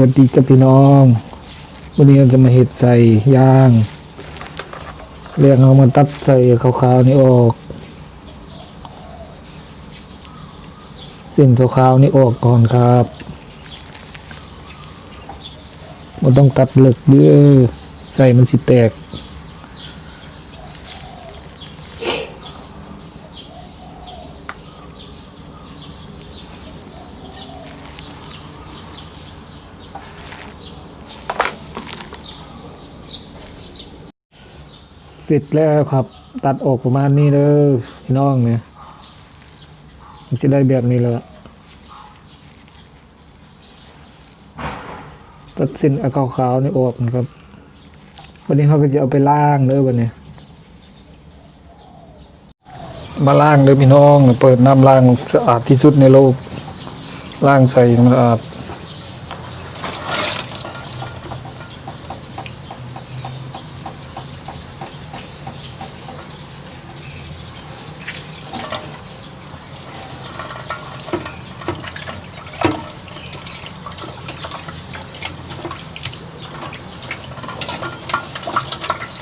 วัสดีจ้าพี่น้อง วันนี้เราจะมาเห็ดใส่ย่าง เรียกเอามาตัดใส่ขาวๆนี่ออกเส้นขาวๆนี่ออกก่อนครับมันต้องตัดเหลึกเด้อใส่มันสิแตก สร็จแล้วครับ ตัดออกประมาณนี้เด้อพี่น้องเนี่ยมันจะได้แบบนี้เลยตัดส้นอาขาวๆนี่ออกนะครับ วันนี้เขาก็จะเอาไปล่างเด้อวันนี้มาล่างเด้อพี่น้อง เปิดน้ำล่างสะอาดที่สุดในโลกล่างใส่มันสะอาด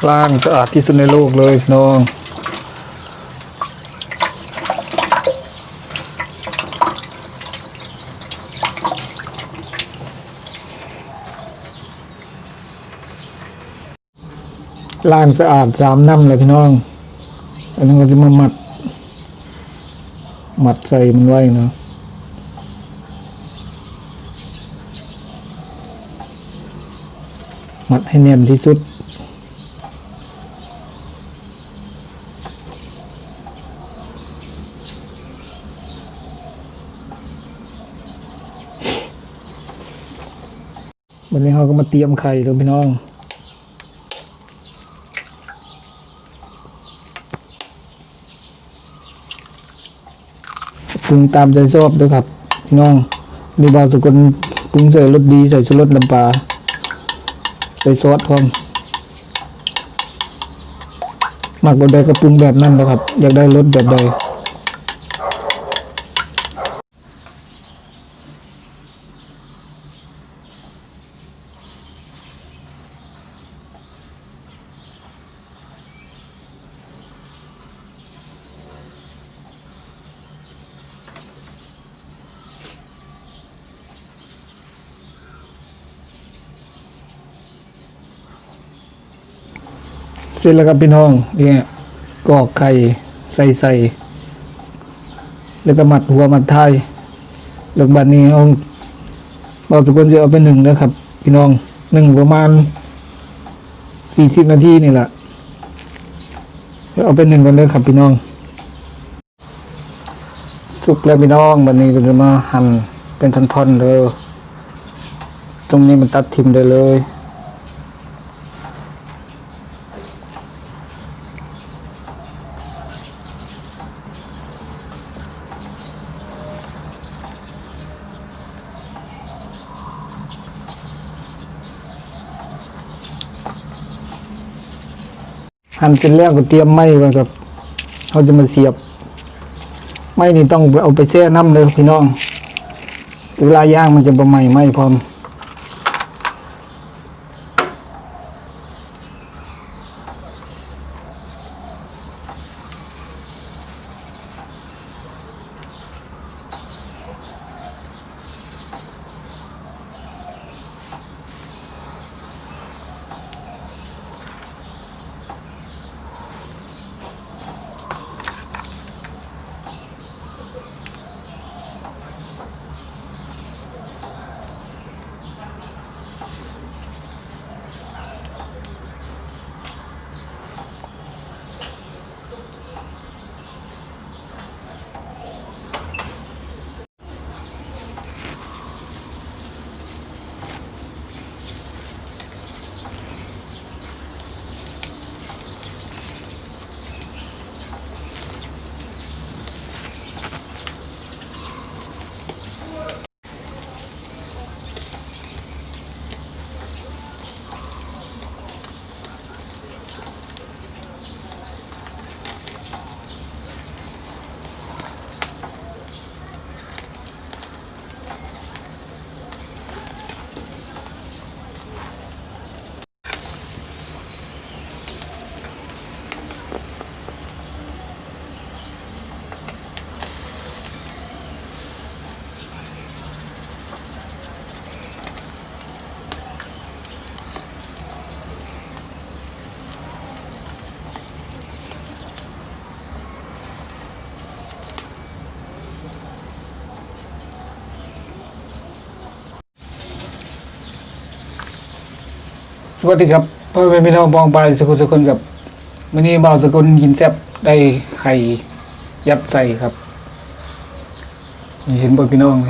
ล้างสะอาดที่สุดในโลกเลยพี่น้องล้างสะอาดสามน้ำเลยพี่น้อง อันนี้ก็จะมาหมัด หมัดใส่มันไว้เนาะหมัดให้แน่นที่สุด เราก็มาเตรียมไข่ครับพี่น้อง ปรุงตามใจชอบด้วยครับ พี่น้องมีบางสกุลปรุงใส่รสดีใส่ชูรสน้ำปลาใส่ซอสพร้อมหมักแบบใดก็ปรุงแบบนั้นนะครับ อยากได้รสแบบใด เสร็จแล้วครับพี่น้องเนี่ยกอกไข่ใส่ใส่แล้วก็มัดหัวมัดท้ายแล้วบัดนี้เอาบอกทุกคนจะเอาไปหนึ่งนะครับ พี่น้องหนึ่งประมาณสี่สิบนาทีนี่แหละเอาไปหนึ่งกันเลยครับพี่น้อง สุกแล้วพี่น้องบัดนี้ก็จะมาหั่นเป็นท่อนๆเลยตรงนี้มันตัดทิมได้เลย หั่นเสร็จแล้วก็เตรียมไม้ไว้ครับเขาจะมาเสียบ ไม้นี่ต้องเอาไปแช่น้ำเลยพี่น้องเวลาย่างมันจะบะไหม่ไหมพร้อม สวัสดีครับพ่อแม่พี่น้องบองไปสกุลสกุลกับวันนี้บ่าวสกุลยินแซบได้ไข่ยัดใส่ครับมีเห็นบ่พี่น้องไหม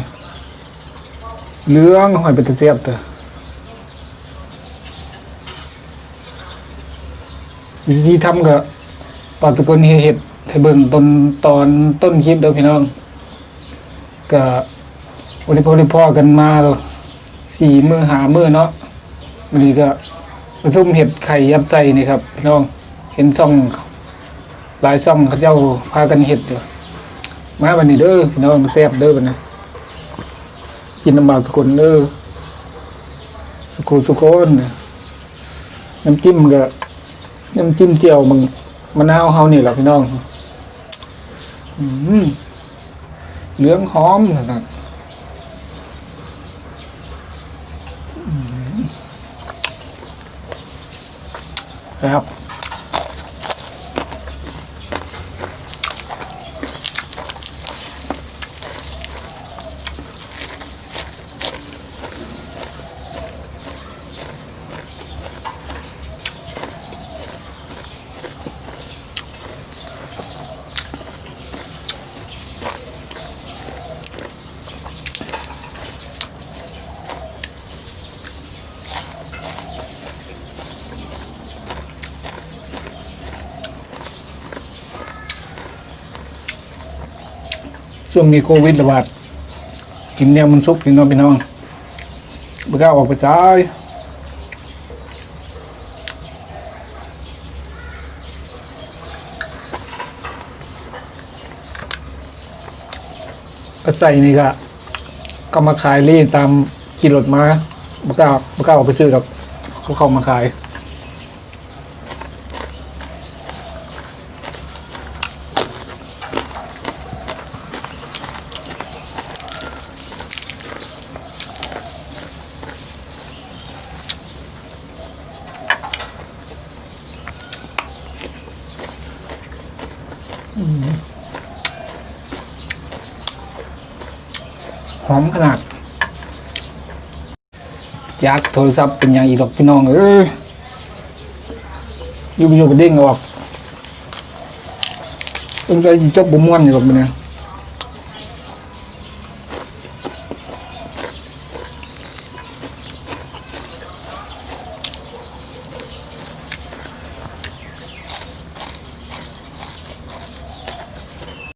เลืองหอยเป็นตะเสียบเถอะวิธีทำก็บ่าวสกุลเห็ดให้เบิ่งต้นตอนต้นคลิปเด้อพี่น้องก็วันนี้พอพ่อกันมาสี่มือหามือเนาะวันนี้ก็ ผสมเห็ดไข่ยับใส่นี่ครับพี่น้องเห็นซ่องหลายซ่องเขาเจ้าพากันเห็ดอยู่มาวันนี้เด้อพี่น้องแซ่บเด้อบัดนี้กินน้ำบาสกุลเด้อสกุลสกุลน้ำจิ้มก็น้ำจิ้มเจียวมันมะนาวเฮานี่แหละพี่น้องอืมเหลืองหอมข นาดครับ ช่วงนี้โควิดระบาดกินเนี่ยมันซุกพี่น้องพี่น้องไม่กล้าออกไปจ่ายก็ใส่นี่ก็ก็มาขายรีตามขี่รถมาไม่กล้าไม่กล้าออกไปซื้อกับเขาเข้ามาขาย หอมขนาดจากโทรศัพท์เป็นอย่างอีกหรอกพี่น้องเอ้ยอยู่ไปอยู่ก็เด้งออกต้องใส่จบบ่ม่วนอยู่หรอกมันเนี่ย